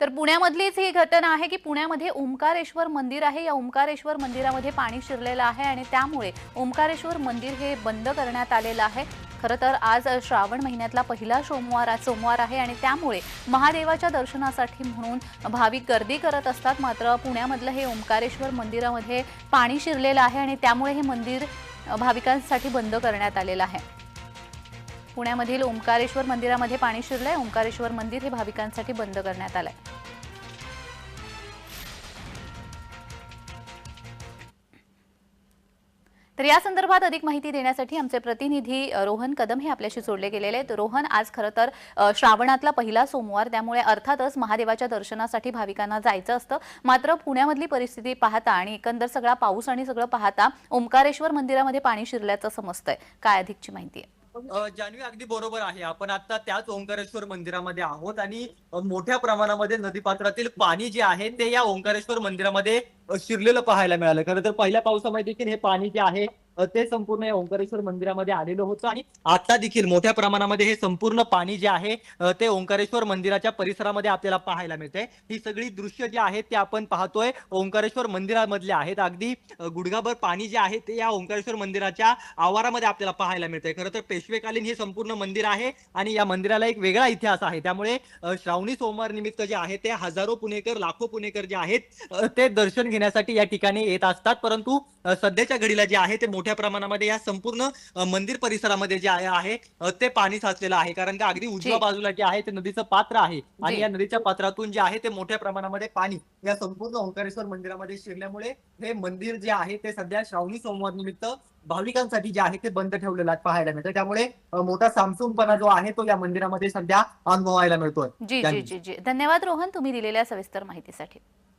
तर पुण्यामधलीच ही घटना आहे की पुण्यामध्ये ओंकारेश्वर मंदिर आहे. या ओंकारेश्वर मंदिरामध्ये पाणी शिरलेलं आहे आणि त्यामुळे ओंकारेश्वर मंदिर हे बंद करण्यात आलेलं आहे. खरं तर आज श्रावण महिन्यातला पहिला सोमवार आज सोमवार आहे आणि त्यामुळे महादेवाच्या दर्शनासाठी म्हणून भाविक गर्दी करत असतात. मात्र पुण्यामधलं हे ओंकारेश्वर मंदिरामध्ये पाणी शिरलेलं आहे आणि त्यामुळे हे मंदिर भाविकांसाठी बंद करण्यात आलेलं आहे. पुण्यामधील ओंकारेश्वर मंदिरामध्ये पाणी शिरलंय. ओंकारेश्वर मंदिर हे भाविकांसाठी बंद करण्यात आलंय. तर या संदर्भात अधिक माहिती देण्यासाठी आमचे प्रतिनिधी रोहन कदम हे आपल्याशी जोडले गेलेले आहेत. रोहन आज खरं तर श्रावणातला पहिला सोमवार त्यामुळे अर्थातच महादेवाच्या दर्शनासाठी भाविकांना जायचं असतं. मात्र पुण्यामधली परिस्थिती पाहता आणि एकंदर सगळा पाऊस आणि सगळं पाहता ओंकारेश्वर मंदिरामध्ये पाणी शिरल्याचं समजतंय. काय अधिकची माहिती आहे? जान्हवी अगदी बरोबर आहे. आपण आता त्याच ओंकारेश्वर मंदिरामध्ये आहोत आणि मोठ्या प्रमाणामध्ये नदीपात्रातील पाणी जे आहे ते या ओंकारेश्वर मंदिरामध्ये शिरलेलं पाहायला मिळालं. खरं तर पहिल्या पावसामध्ये देखील हे पाणी जे आहे ते संपूर्ण या ओंकारेश्वर मंदिरामध्ये आलेलं होतं. आणि आता देखील मोठ्या प्रमाणामध्ये हे संपूर्ण पाणी जे आहे ते ओंकारेश्वर मंदिराच्या परिसरामध्ये आपल्याला पाहायला मिळते ही सगळी दृश्य जे आहेत ते आपण पाहतोय. ओंकारेश्वर मंदिरामधले आहेत अगदी गुडघाभर पाणी जे आहे ते या ओंकारेश्वर मंदिराच्या आवारामध्ये आपल्याला पाहायला मिळतंय. खरं तर पेशवेकालीन हे संपूर्ण मंदिर आहे आणि या मंदिराला एक वेगळा इतिहास आहे. त्यामुळे श्रावणी सोमवार निमित्त जे आहे ते हजारो पुणेकर लाखो पुणेकर जे आहेत ते दर्शन घेण्यासाठी या ठिकाणी येत असतात. परंतु सध्याच्या घडीला जे आहे ते मोठ्या प्रमाणामध्ये या संपूर्ण मंदिर परिसरामध्ये जे आहे ते पाणी साचलेलं आहे कारण का अगदी उजव्या. बाजूला जे आहे ते नदीचं पात्र आहे आणि. या नदीच्या पात्रातून जे आहे ते मोठ्या प्रमाणामध्ये पाणी या संपूर्ण ओंकारेश्वर मंदिरामध्ये शिरल्यामुळे हे मंदिर जे आहे ते सध्या श्रावणी सोमवार निमित्त भाविकांसाठी जे आहे ते बंद ठेवलेलं आहे पाहायला मिळतं त्यामुळे मोठा सामसूमपणा जो आहे तो या मंदिरामध्ये सध्या अनुभवायला मिळतोय जी. जी जी धन्यवाद रोहन तुम्ही दिलेल्या सविस्तर माहितीसाठी